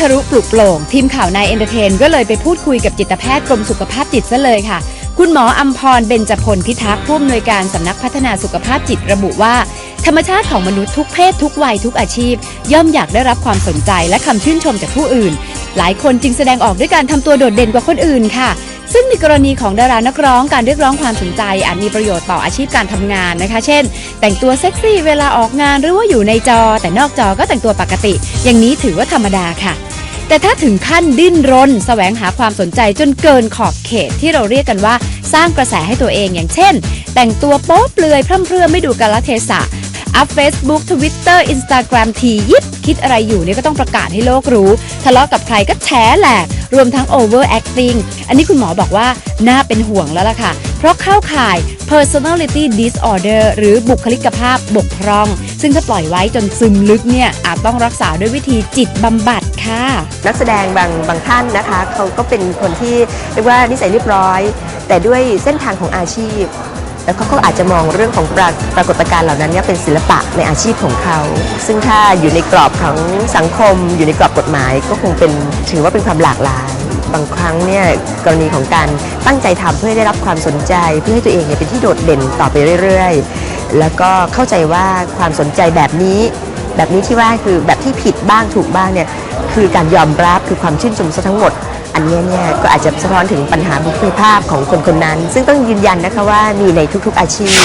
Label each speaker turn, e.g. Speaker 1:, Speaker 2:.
Speaker 1: ทะลุปลุกโปร่งทีมข่าวนายเอนเตอร์เทน ก็เลยไปพูดคุยกับจิตแพทย์กรมสุขภาพจิตซะเลยค่ะ คุณหมออัมพรเบญจพลพิทักษ์ผู้อำนวยการสำนักพัฒนาสุขภาพจิตระบุว่า ธรรมชาติของมนุษย์ทุกเพศทุกวัยทุกอาชีพ ย่อมอยากได้รับความสนใจและคำชื่นชมจากผู้อื่น หลายคนจึงแสดงออกด้วยการทำตัวโดดเด่นกว่าคนอื่นค่ะซึ่งในกรณีของดารานักร้องการเรียกร้องความสนใจอาจมีประโยชน์ต่ออาชีพการทำงานนะคะ เช่น แต่งตัวเซ็กซี่เวลาออกงานหรือว่าอยู่ในจอ แต่นอกจอก็แต่งตัวปกติ อย่างนี้ถือว่าธรรมดาค่ะ แต่ถ้าถึงขั้นดิ้นรน แสวงหาความสนใจจนเกินขอบเขตที่เราเรียกกันว่า สร้างกระแสให้ตัวเองอย่างเช่น แต่งตัวโป๊เปลือยพร่ำเพรื่อไม่ดูกาลเทศะอัพ Facebook Twitter Instagram ทียิบคิดอะไรอยู่เนี่ยก็ต้องประกาศให้โลกรู้ ทะเลาะกับใครก็แฉแหลก รวมทั้ง over acting อันนี้คุณหมอบอกว่าน่าเป็นห่วงแล้วล่ะค่ะ เพราะเข้าข่าย personality disorder หรือบุคลิกภาพบกพร่อง ซึ่งถ้าปล่อยไว้จนซึมลึกเนี่ยอาจต้องรักษาด้วยวิธีจิตบำบัดค่ะ
Speaker 2: นักแสดงบางบางท่านนะคะ เขาก็เป็นคนที่เรียกว่านิสัยเรียบร้อย แต่ด้วยเส้นทางของอาชีพ แล้วก็เขาอาจจะมองเรื่องของปรปรากฏการณ์เหล่านั้นเนี่ยเป็นศิลปะในอาชีพของเขา ซึ่งถ้าอยู่ในกรอบของสังคม อยู่ในกรอบกฎหมาย ก็คงเป็นถือว่าเป็นความหลากหลาย บางครั้งเนี่ยกรณีของการตั้งใจทำเพื่อได้รับความสนใจ เพื่อให้ตัวเองเนี่ยเป็นที่โดดเด่นต่อไปเรื่อยๆ แล้วก็เข้าใจว่าความสนใจแบบนี้ แบบนี้ที่ว่าคือแบบที่ผิดบ้างถูกบ้างเนี่ยคือการยอมรับคือความชื่นชมซะทั้งหมด อันนี้เนี่ยก็อาจจะสะท้อนถึงปัญหาบุคลิกภาพของคนคนนั้น ซึ่งต้องยืนยันนะคะว่ามีในทุกๆอาชีพ